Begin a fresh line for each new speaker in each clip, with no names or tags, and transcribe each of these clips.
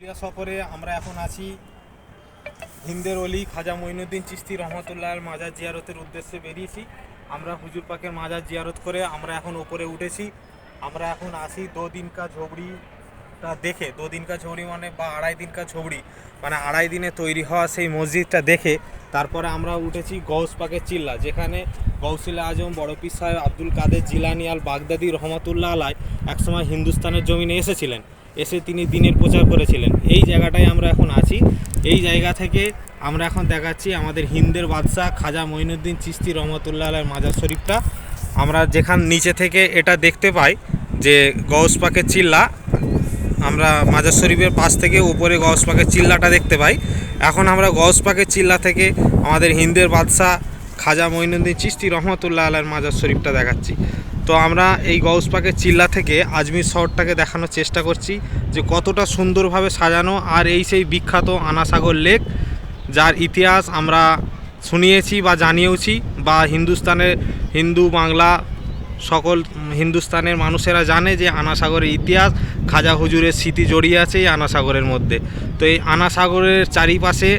পুরুলিয়া সফরে আমরা এখন আছি। হিন্দের অলি খাজা মঈনুদ্দিন চিস্তি রহমতুল্লাহ মাজার জিয়ারতের উদ্দেশ্যে বেরিয়েছি। আমরা হুজুর পাকের মাজার জিয়ারত করে আমরা এখন ওপরে উঠেছি। আমরা এখন আসি দো দিন কা ঝোবড়িটা দেখে। দো দিন কা ঝোবড়ি মানে বা আড়াই দিন কা ঝোবড়ি মানে আড়াই দিনে তৈরি হওয়া সেই মসজিদটা দেখে তারপরে আমরা উঠেছি গৌস পাকের চিল্লা, যেখানে গৌসিলা আজম, বড় পীর সাহেব আব্দুল কাদের জিলানি আল বাগদাদি রহমতুল্লাহ আলাই একসময় হিন্দুস্তানের জমিনে এসেছিলেন। এসে তিনি দিনের প্রচার করেছিলেন। এই জায়গাটায় আমরা এখন আছি। এই জায়গা থেকে আমরা এখন দেখাচ্ছি আমাদের হিন্দের বাদশাহ খাজা মঈনুদ্দিন চিস্তি রহমতুল্লাহ আলার মাজার শরীফটা। আমরা যেখান নিচে থেকে এটা দেখতে পাই যে গৌস পাকের চিল্লা, আমরা মাজার শরীফের পাশ থেকে উপরে গৌস পাকের চিল্লাটা দেখতে পাই। এখন আমরা গৌস পাকের চিল্লা থেকে আমাদের হিন্দের বাদশাহ খাজা মঈনুদ্দিন চিস্তি রহমতুল্লাহ আলার মাজার শরীফটা দেখাচ্ছি। তো আমরা এই গৌস পাকের চিল্লা থেকে আজমির শহরটাকে দেখানোর চেষ্টা করছি যে কতটা সুন্দরভাবে সাজানো আর এই সেই বিখ্যাত আনাসাগর লেক, যার ইতিহাস আমরা শুনিয়েছি বা জানিয়েওছি বা হিন্দুস্তানের হিন্দু, বাংলা সকল হিন্দুস্তানের মানুষেরা জানে যে আনাসাগরের ইতিহাস, খাজা হুজুরের স্মৃতি জড়িয়ে আছে এই আনাসাগরের মধ্যে। তো এই আনাসাগরের চারিপাশে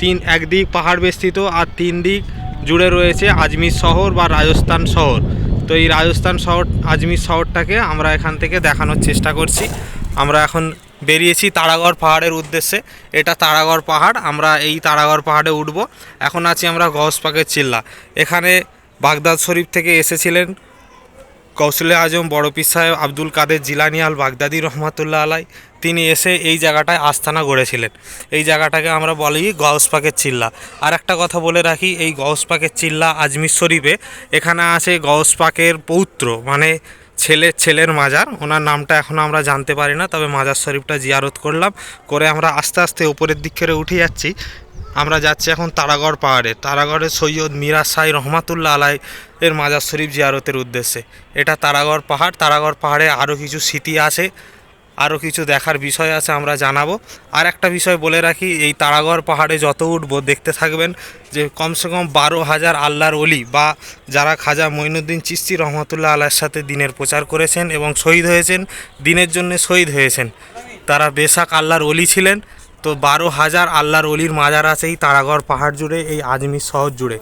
তিন, একদিক পাহাড় বেষ্টিত আর তিন দিক জুড়ে রয়েছে আজমির শহর বা রাজস্থান শহর। তো এই রাজস্থান শহর, আজমির শহরটাকে আমরা এখান থেকে দেখানোর চেষ্টা করছি। আমরা এখন বেরিয়েছি তারাগড় পাহাড়ের উদ্দেশ্যে। এটা তারাগড় পাহাড়, আমরা এই তারাগড় পাহাড়ে উঠব। এখন আছি আমরা গহস পাকের চিল্লা। এখানে বাগদাদ শরীফ থেকে এসেছিলেন কৌশলে আজম বড় পীর সাহেব আব্দুল কাদের জিলানি আল বাগদাদি রহমাতুল্লাহ আলাই, তিনি এসে এই জায়গাটায় আস্থানা গড়েছিলেন। এই জায়গাটাকে আমরা বলি গৌস পাকের চিল্লা। আর একটা কথা বলে রাখি, এই গৌস পাকের চিল্লা আজমির শরীফে, এখানে আছে গৌস পাকের পৌত্র মানে ছেলের ছেলের মাজার। ওনার নামটা এখনও আমরা জানতে পারি না, তবে মাজার শরীফটা জিয়ারত করলাম। করে আমরা আস্তে আস্তে উপরের দিক করে উঠে যাচ্ছি। আমরা যাচ্ছি এখন তারাগড় পাহাড়ে। তারাগড়ের সৈয়দ মিরা সাই রহমাতুল্লাহ আলাই এর মাজার শরীফ জিয়ারতের উদ্দেশ্যে। এটা তারাগড় পাহাড়। তারাগড় পাহাড়ে আরও কিছু স্মৃতি আছে আরও কিছু দেখার বিষয় আছে আমরা জানাব। আর একটা বিষয় বলে রাখি, এই তারাগড় পাহাড়ে যত উঠবো, দেখতে থাকবেন যে কমসে কম বারো হাজার আল্লাহর অলি বা যারা খাজা মঈনুদ্দিন চিস্তি রহমতুল্লাহ আল্লাহর সাথে দিনের প্রচার করেছেন এবং শহীদ হয়েছেন, দিনের জন্য শহীদ হয়েছেন, তারা বেশাক আল্লাহর অলি ছিলেন। তো বারো হাজার আল্লাহর অলির মাজার আছে এই তারাগড় পাহাড় জুড়ে, এই আজমির শহর জুড়ে।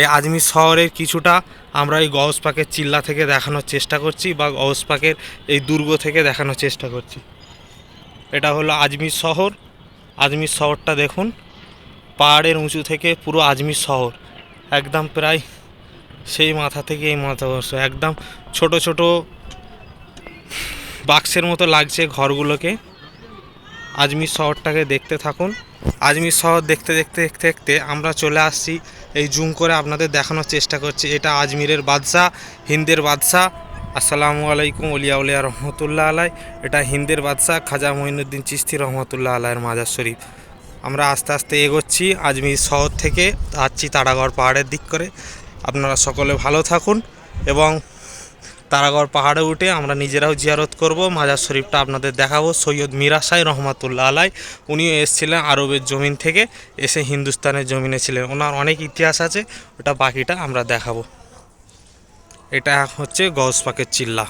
এই আজমির শহরের কিছুটা আমরা এই গৌস পাকের চিল্লা থেকে দেখানোর চেষ্টা করছি বা গৌস পাকের এই দুর্গ থেকে দেখানোর চেষ্টা করছি। এটা হলো আজমির শহর। আজমির শহরটা দেখুন, পাহাড়ের উঁচু থেকে পুরো আজমির শহর। একদম প্রায় সেই মাথা থেকে এই মাথা অবশ্য একদম ছোট ছোট বাক্সের মতো লাগছে ঘরগুলোকে। আজমির শহরটাকে দেখতে থাকুন। আজমির শহর দেখতে দেখতে দেখতে দেখতে আমরা চলে আসছি। এই জুম করে আপনাদের দেখানোর চেষ্টা করছি। এটা আজমিরের বাদশাহ, হিন্দের বাদশাহ। আসসালামু আলাইকুম উলিয়া রহমতুল্লাহ আলাই। এটা হিন্দের বাদশাহ খাজা মঈনুদ্দিন চিস্তি রহমতুল্লাহ আলাইয়ের মাজার শরীফ। আমরা আস্তে আস্তে এগোচ্ছি আজমির শহর থেকে। যাচ্ছি তারাগড় পাহাড়ের দিক করে। আপনারা সকলে ভালো থাকুন এবং তারাগড় পাহাড়ে উঠে আমরা নিজেরাও জিয়ারত করব। মাজার শরীফটা আপনাদের দেখাবো। সৈয়দ মিরাসাই রহমাতুল্লা আলাই, উনিও এসেছিলেন আরবের জমিন থেকে, এসে হিন্দুস্তানের জমিনে ছিলেন। ওনার অনেক ইতিহাস আছে, ওটা বাকিটা আমরা দেখাবো। এটা হচ্ছে গৌস পাকের চিল্লা।